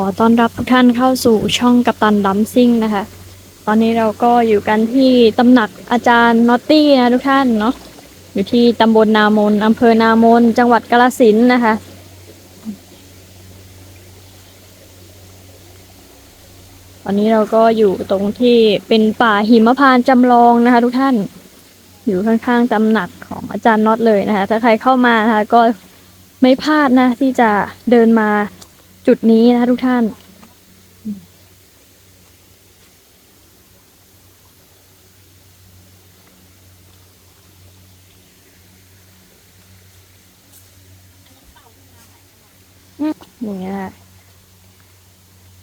ขอต้อนรับทุกท่านเข้าสู่ช่องกัปตันดัมซิ่งนะคะ ตอนนี้เราก็อยู่กันที่ตำหนักอาจารย์นอตตี้นะทุกท่านเนาะ อยู่ที่ตำบลนามนอำเภอนามน จังหวัดกาฬสินธุ์นะคะ ตอนนี้เราก็อยู่ตรงที่เป็นป่าหิมพานต์จำลองนะคะ ทุกท่าน อยู่ข้างๆตำหนักของอาจารย์น็อตเลยนะคะ ถ้าใครเข้ามานะคะก็ไม่พลาดนะที่จะเดินมา จุดนี้นะคะทุกท่านอย่างเงี้ยค่ะ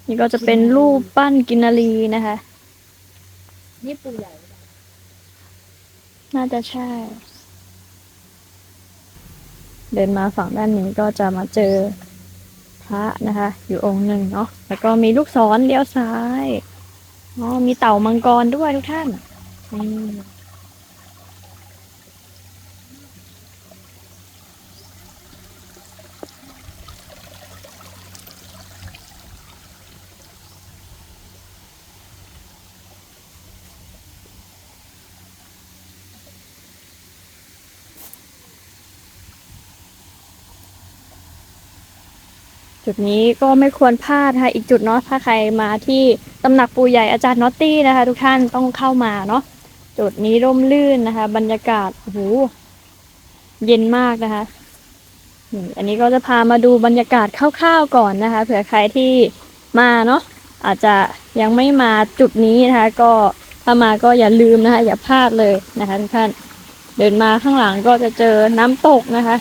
นี่ก็จะเป็นรูปปั้นกินนารีนะคะ นี่ปูใหญ่ น่าจะใช่ เดินมาฝั่งด้านนี้ก็จะมาเจอ พระนะคะ อยู่องค์หนึ่งเนาะแล้วก็มีลูกศรเลี้ยวซ้ายอ๋อมีเต่ามังกรด้วยทุกท่านอืม จุดนี้ก็ไม่ควรพลาดค่ะอีกจุดเนาะถ้าใครมาที่ตำหนักปูใหญ่อาจารย์นอตตี้นะคะ ทุกท่านต้องเข้ามาเนาะจุดนี้ร่มรื่นนะคะ บรรยากาศโอ้โหเย็นมากนะคะนี่อันนี้ก็จะพามาดูบรรยากาศคร่าวๆก่อนนะคะ เผื่อใครที่มาเนาะอาจจะยังไม่มาจุดนี้นะคะ ก็ถ้ามาก็อย่าลืมนะคะ อย่าพลาดเลยนะคะทุกท่านเดินมาข้างหลังก็จะเจอน้ำตกนะคะ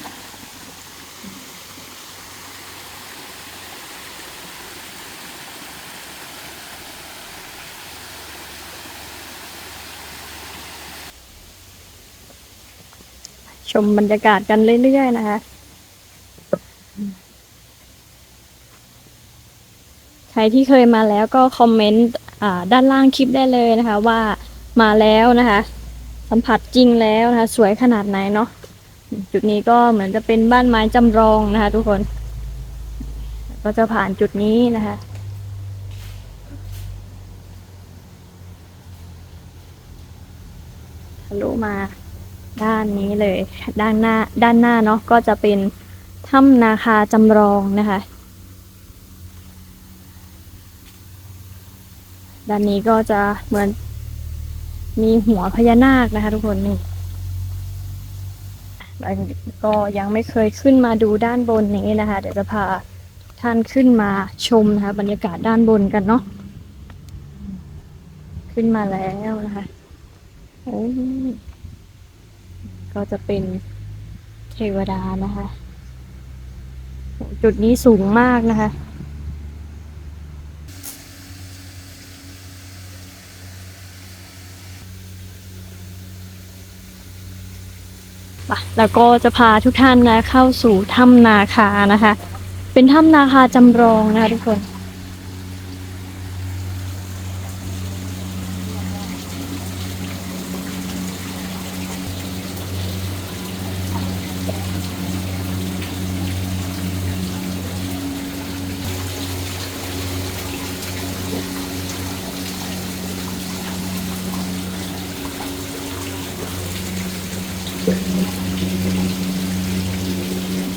ชมบรรยากาศกันเรื่อยๆนะคะใครที่เคยมาแล้วก็คอมเมนต์ด้านล่างคลิปได้เลยนะคะ ว่ามาแล้วนะคะ สัมผัสจริงแล้วนะคะ สวยขนาดไหนเนาะจุดนี้ก็เหมือนจะเป็นบ้านไม้จำลองนะคะ ทุกคน ก็จะผ่านจุดนี้นะคะทะลุมา ด้านนี้เลย ด้านหน้าด้านหน้าเนาะก็จะเป็นถ้ำนาคาจำลองนะคะ ด้านนี้ก็จะเหมือนมีหัวพญานาคนะคะ ทุกคนนี่แล้วก็ยังไม่เคยขึ้นมาดูด้านบนนี้นะคะ เดี๋ยวจะพาท่านขึ้นมาชมนะคะ บรรยากาศด้านบนกันเนาะขึ้นมาแล้วนะคะโอ้ ก็จะเป็นเทวดานะคะ จุดนี้สูงมากนะคะไปแล้วก็จะพาทุกท่านนะเข้าสู่ถ้ำนาคานะคะ เป็นถ้ำนาคาจำลองนะคะทุกคน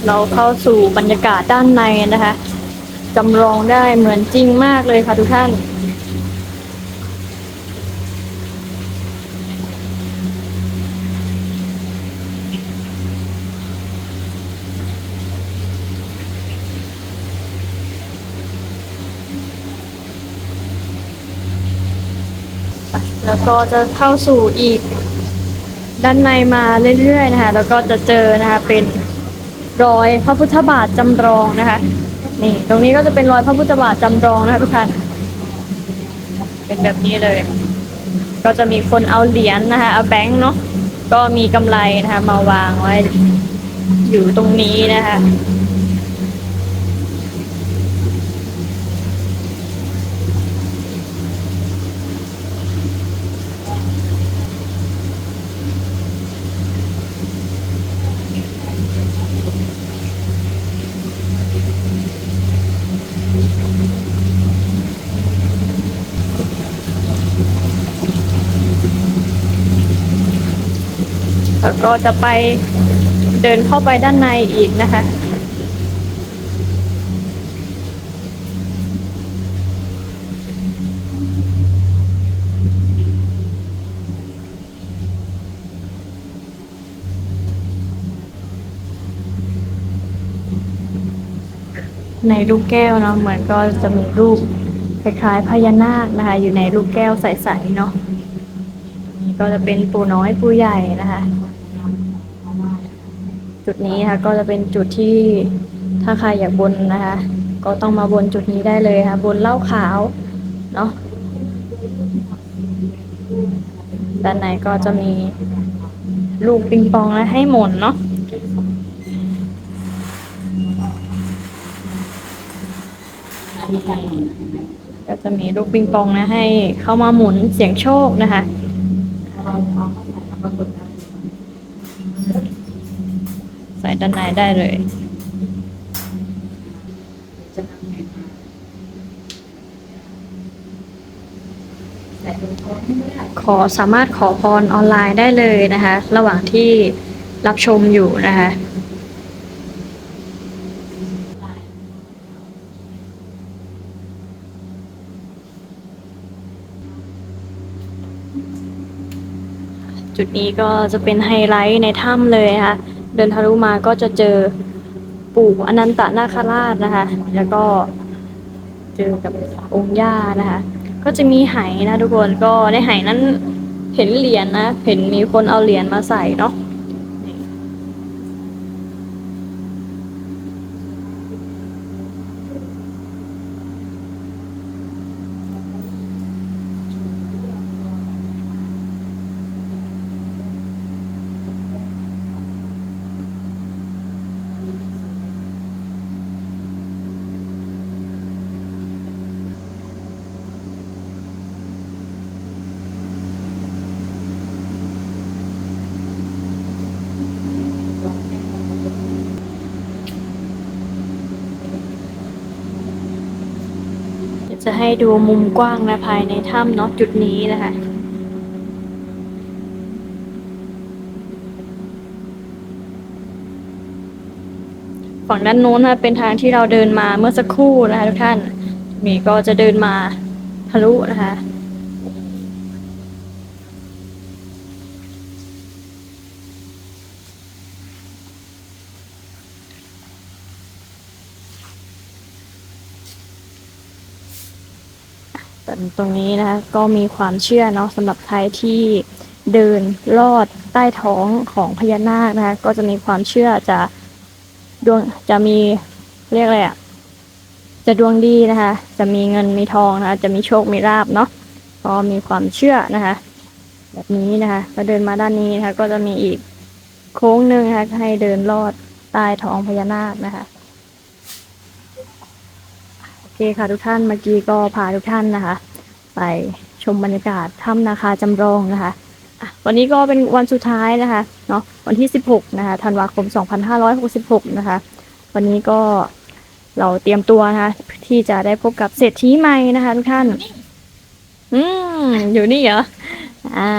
เราเข้าสู่บรรยากาศด้านในนะคะจำลองได้เหมือนจริงมากเลยค่ะทุกท่าน แล้วก็จะเข้าสู่อีกด้านในมาเรื่อยๆนะคะ แล้วก็จะเจอนะคะเป็น รอยพระพุทธบาทจำลองนะคะ นี่ตรงนี้ก็จะเป็นรอยพระพุทธบาทจำลองนะคะทุกท่านเป็นแบบนี้เลย ก็จะมีคนเอาเหรียญนะคะเอาแบงค์เนาะก็มีกำไรนะคะ มาวางไว้อยู่ตรงนี้นะคะ แล้วก็จะไปเดินเข้าไปด้านในอีกนะคะ ในลูกแก้วเนาะเหมือนก็จะมีรูปคล้ายๆพญานาคนะคะ อยู่ในลูกแก้วใสๆเนาะนี่ก็จะเป็นปูน้อยปูใหญ่นะคะ จุดนี้นะคะก็จะเป็นจุดที่ถ้าใครอยากบนนะคะ ก็ต้องมาบนจุดนี้ได้เลยค่ะบนเหล้าขาวเนาะด้านในก็จะมีลูกปิงปองและให้หมุนเนาะก็จะมีลูกปิงปองนะให้เข้ามาหมุนเสียงโชคนะคะ ใส่ ด้านในได้เลยขอสามารถขอพรออนไลน์ได้เลยนะคะ ระหว่างที่รับชมอยู่นะคะจุดนี้ก็จะเป็นไฮไลท์ในถ้ำเลยนะคะ เดินทะลุมาก็จะเจอปู่อนันตนาคราชนะคะ แล้วก็เจอกับองค์ย่านะคะ ก็จะมีไหนะทุกคนก็ในไหนั้นเห็นเหรียญนะเห็นมีคนเอาเหรียญมาใส่เนาะ จะให้ดูมุมกว้างนะภายในถ้ำเนาะจุดนี้นะคะฝั่งด้านโน้นนะเป็นทางที่เราเดินมาเมื่อสักครู่นะคะทุกท่าน มีก็จะเดินมาทะลุนะคะ แต่ตรงนี้นะคะก็มีความเชื่อเนาะสำหรับใครที่เดินลอดใต้ท้องของพญานาคนะคะก็จะมีความเชื่อจะดวงจะมีเรียกอะไรอะจะดวงดีนะคะ จะมีเงินมีทองนะคะ จะมีโชคมีลาบเนาะก็มีความเชื่อนะคะ แบบนี้นะคะก็เดินมาด้านนี้นะคะ ก็จะมีอีกโค้งหนึ่งนะคะให้เดินลอดใต้ท้องพญานาคนะคะ อเคค่ะทุกท่านเมื่อกี้ก็พาทุกท่านนะคะ ไปชมบรรยากาศถ้ำนาคาจำลองนะคะอะวันนี้ก็เป็นวันสุดท้ายนะคะเนาะวันที่ 16นะคะธันวาคม 2566 นะคะ วันนี้ก็เราเตรียมตัวนะคะ ที่จะได้พบกับเศรษฐีใหม่นะคะ ทุกท่าน อืมอยู่นี่เหรออ่า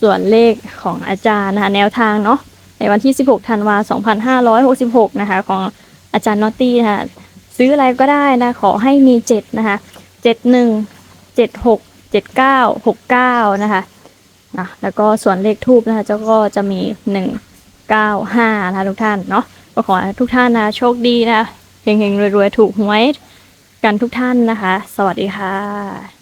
ส่วนเลขของอาจารย์นะคะ แนวทางเนาะในวันที่ 16 ธันวา 2566 นะคะ ของอาจารย์นอตตี้นะคะ ซื้ออะไรก็ได้นะ ขอให้มีเจ็ดนะคะเจ็ดหนึ่งเจ็ดหกเจ็ดเก้าหกเก้านะคะนะแล้วก็ส่วนเลขทูบนะคะเจ้าก็จะมีหนึ่งเก้าห้านะคะทุกท่านเนาะก็ขอทุกท่านนะโชคดีนะเฮงๆรวยๆถูกหวยกันทุกท่านนะคะ สวัสดีค่ะ